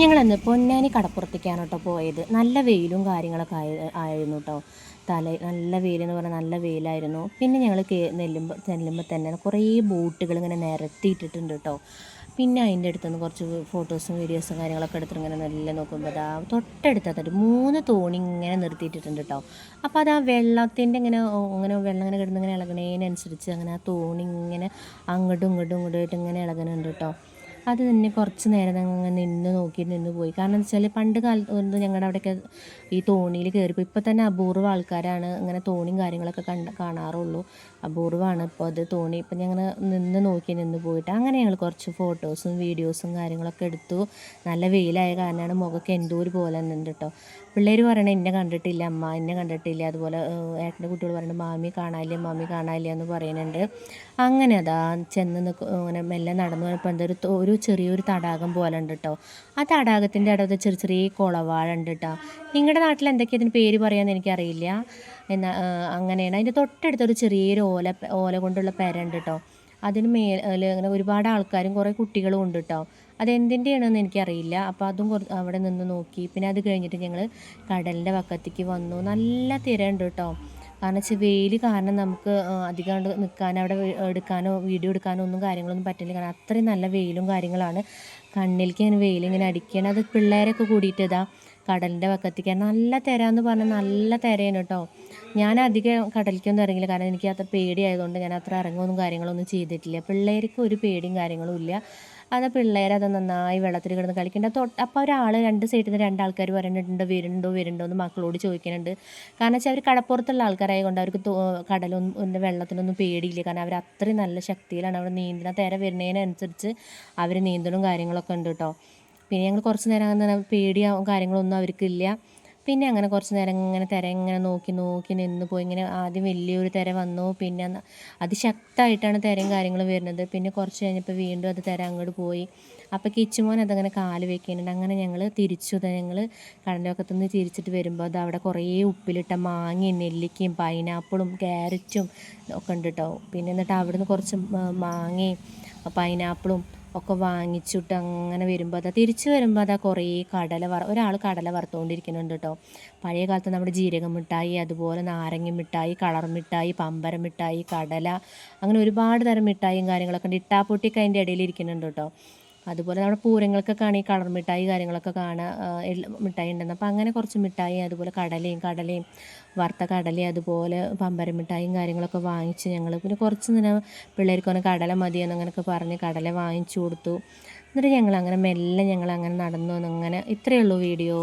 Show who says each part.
Speaker 1: ഞങ്ങളന്ന് പൊന്നാനി കടപ്പുറത്തേക്കാണ് കേട്ടോ പോയത്. നല്ല വെയിലും കാര്യങ്ങളൊക്കെ ആയി ആയിരുന്നു കേട്ടോ തല നല്ല വെയിലെന്ന് പറഞ്ഞാൽ നല്ല വെയിലായിരുന്നു. പിന്നെ ഞങ്ങൾ നെല്ലുമ്പോൾ ചെല്ലുമ്പോൾ തന്നെ കുറേ ബോട്ടുകൾ ഇങ്ങനെ നിരത്തിയിട്ടിട്ടുണ്ട് കേട്ടോ പിന്നെ അതിന്റെ അടുത്തുനിന്ന് കുറച്ച് ഫോട്ടോസും വീഡിയോസും കാര്യങ്ങളൊക്കെ എടുത്തിട്ട് ഇങ്ങനെ നല്ല നോക്കുമ്പോൾ അതാ തൊട്ടടുത്തത് മൂന്ന് തോണി ഇങ്ങനെ നിർത്തിയിട്ടിട്ടുണ്ട് കേട്ടോ അപ്പോൾ അത് ആ വെള്ളത്തിന്റെ ഇങ്ങനെ ഇങ്ങനെ വെള്ളം ഇങ്ങനെ കിടന്ന് ഇങ്ങനെ ഇളകണേനനുസരിച്ച് അങ്ങനെ ആ തോണി ഇങ്ങനെ അങ്ങോട്ടും ഇങ്ങോട്ടും ഇങ്ങോട്ടും ഇങ്ങനെ ഇളകുന്നുണ്ട് കേട്ടോ അത് തന്നെ കുറച്ച് നേരം അങ്ങനെ നിന്ന് നോക്കി നിന്ന് പോയി. കാരണം എന്ന് വെച്ചാൽ പണ്ട് കാലത്ത് ഞങ്ങളുടെ അവിടെയൊക്കെ ഈ തോണിയിൽ കയറിപ്പോൾ ഇപ്പോൾ തന്നെ അപൂർവ ആൾക്കാരാണ് ഇങ്ങനെ തോണിയും കാര്യങ്ങളൊക്കെ കണ്ട് കാണാറുള്ളൂ. അപൂർവമാണ് ഇപ്പോൾ അത് തോണി. ഇപ്പം ഞങ്ങൾ നിന്ന് നോക്കി നിന്ന് പോയിട്ട് അങ്ങനെ ഞങ്ങൾ കുറച്ച് ഫോട്ടോസും വീഡിയോസും കാര്യങ്ങളൊക്കെ എടുത്തു. നല്ല വെയിലായ കാരണമാണ് മുഖമൊക്കെ എന്തോ ഒരു പോലെ നിന്നുണ്ട് കേട്ടോ പിള്ളേർ പറയണേ എന്നെ കണ്ടിട്ടില്ല അമ്മ എന്നെ കണ്ടിട്ടില്ല. അതുപോലെ ഏട്ടന്റെ കുട്ടികൾ പറയുന്നത് മാമി കാണാനില്ല മാമി കാണാനില്ല എന്ന് പറയുന്നുണ്ട് അങ്ങനെ അതാ ചെന്ന് നിൽക്കും അങ്ങനെ മെല്ലെ നടന്നു പോയപ്പോൾ എന്തൊരു തോ- ഒരു ചെറിയൊരു തടാകം പോലെ ഉണ്ട് കേട്ടോ ആ തടാകത്തിന്റെ അടുത്ത് ചെറിയ ചെറിയ കുളവാഴ ഉണ്ട് കേട്ടോ നിങ്ങളുടെ നാട്ടിൽ എന്തൊക്കെയാണ് ഇതിന് പേര് പറയാമെന്ന് എനിക്കറിയില്ല. എന്നാ ഏഹ്, അങ്ങനെയാണ്. അതിന്റെ തൊട്ടടുത്തൊരു ചെറിയൊരു ഓല ഓല കൊണ്ടുള്ള പെര ഉണ്ട് കേട്ടോ അതിന് മേലെ അങ്ങനെ ഒരുപാട് ആൾക്കാരും കുറേ കുട്ടികളും ഉണ്ട് കേട്ടോ അതെന്തിന്റെയാണെന്ന് എനിക്കറിയില്ല. അപ്പോൾ അതും കുറച്ച് അവിടെ നിന്ന് നോക്കി. പിന്നെ അത് കഴിഞ്ഞിട്ട് ഞങ്ങൾ കടലിന്റെ വക്കത്തേക്ക് വന്നു. നല്ല തിര ഉണ്ട് കേട്ടോ കാരണം വെച്ചാൽ വെയിൽ കാരണം നമുക്ക് അധികം നിൽക്കാൻ അവിടെ എടുക്കാനോ വീഡിയോ എടുക്കാനോ ഒന്നും കാര്യങ്ങളൊന്നും പറ്റില്ല കാരണം അത്രയും നല്ല വെയിലും കാര്യങ്ങളാണ്. കണ്ണിലേക്ക് ഇങ്ങനെ വെയിലിങ്ങനെ അടിക്കണം. അത് പിള്ളേരൊക്കെ കൂടിയിട്ട് ഇതാ കടലിന്റെ വക്കത്തേക്ക്. നല്ല തിര എന്ന് പറഞ്ഞാൽ നല്ല തിരയാണ് കേട്ടോ ഞാൻ അധികം കടലിലേക്കൊന്നും ഇറങ്ങില്ല കാരണം എനിക്ക് അത്ര പേടിയായതുകൊണ്ട് ഞാൻ അത്ര ഇറങ്ങുമൊന്നും കാര്യങ്ങളൊന്നും ചെയ്തിട്ടില്ല. പിള്ളേർക്ക് ഒരു പേടിയും കാര്യങ്ങളും ഇല്ല. അത് പിള്ളേരെ അത് നന്നായി വെള്ളത്തിൽ കിടന്ന് കളിക്കേണ്ട. തൊട്ട് അപ്പോൾ ഒരാൾ രണ്ട് സൈഡിൽ നിന്ന് രണ്ടാൾക്കാർ പറയുന്നുണ്ട് വരുന്നുണ്ടോ വരുന്നുണ്ടോ എന്ന് മക്കളോട് ചോദിക്കുന്നുണ്ട് കാരണം വെച്ചാൽ അവർ കടപ്പുറത്തുള്ള ആൾക്കാരായത് കൊണ്ട് അവർക്ക് കടലൊന്നും വെള്ളത്തിനൊന്നും പേടിയില്ല. കാരണം അവർ അത്രയും നല്ല ശക്തിയിലാണ് അവിടെ നീന്തണ. തിര വരുന്നതിനനുസരിച്ച് അവർ നീന്തലും കാര്യങ്ങളൊക്കെ ഉണ്ട് കേട്ടോ പിന്നെ ഞങ്ങൾ കുറച്ച് നേരം അങ്ങനെ പേടിയാവും കാര്യങ്ങളൊന്നും അവർക്കില്ല പിന്നെ അങ്ങനെ കുറച്ച് നേരം ഇങ്ങനെ തിര ഇങ്ങനെ നോക്കി നോക്കി നിന്ന് പോയി. ഇങ്ങനെ ആദ്യം വലിയൊരു തിര വന്നു. പിന്നെ അതിശക്തമായിട്ടാണ് തിരയും കാര്യങ്ങളും വരുന്നത്. പിന്നെ കുറച്ച് കഴിഞ്ഞപ്പോൾ വീണ്ടും അത് തിര അങ്ങോട്ട് പോയി. അപ്പോൾ കിച്ചുമോൻ അതങ്ങനെ കാൽ വെക്കുന്നുണ്ട്. അങ്ങനെ ഞങ്ങൾ തിരിച്ചു. ഞങ്ങൾ കടലൊക്കത്തു നിന്ന് തിരിച്ചിട്ട് വരുമ്പോൾ അത് അവിടെ കുറേ ഉപ്പിലിട്ട മാങ്ങയും നെല്ലിക്കയും പൈനാപ്പിളും ക്യാരറ്റും ഒക്കെ ഉണ്ട് കേട്ടോ. പിന്നെ എന്നിട്ട് അവിടുന്ന് കുറച്ച് മാങ്ങയും പൈനാപ്പിളും ഒക്കെ വാങ്ങിച്ചിട്ട് അങ്ങനെ വരുമ്പോൾ അതാ തിരിച്ച് വരുമ്പോൾ അതാ കുറേ കടല വറ ഒരാൾ കടല വറുത്തുകൊണ്ടിരിക്കുന്നുണ്ട് കേട്ടോ പഴയ കാലത്ത് നമ്മുടെ ജീരക മിഠായി അതുപോലെ നാരങ്ങ മിഠായി കളർ മിഠായി പമ്പര മിഠായി കടല അങ്ങനെ ഒരുപാട് തരം മിഠായിയും കാര്യങ്ങളൊക്കെ ഉണ്ട്. ഇട്ടാപ്പൊട്ടിയൊക്കെ അതിന്റെ ഇടയിൽ ഇരിക്കുന്നുണ്ട് കേട്ടോ അതുപോലെ നമ്മുടെ പൂരങ്ങൾക്കൊക്കെ ആണെങ്കിൽ കളർ മിഠായി കാര്യങ്ങളൊക്കെ കാണാൻ മിഠായി ഉണ്ടെന്ന്. അപ്പോൾ അങ്ങനെ കുറച്ച് മിഠായി അതുപോലെ കടലയും കടലയും വറുത്ത കടലയും അതുപോലെ പമ്പര മിഠായിയും കാര്യങ്ങളൊക്കെ വാങ്ങിച്ച് ഞങ്ങൾ പിന്നെ കുറച്ച് നേരം പിള്ളേർക്ക് ഒന്ന് കടല മതിയെന്ന് അങ്ങനെയൊക്കെ പറഞ്ഞ് കടല വാങ്ങിച്ചു കൊടുത്തു. എന്നിട്ട് ഞങ്ങൾ അങ്ങനെ മെല്ലെ ഞങ്ങൾ അങ്ങനെ നടന്നു അങ്ങനെ ഇത്രയേ ഉള്ളൂ വീഡിയോ.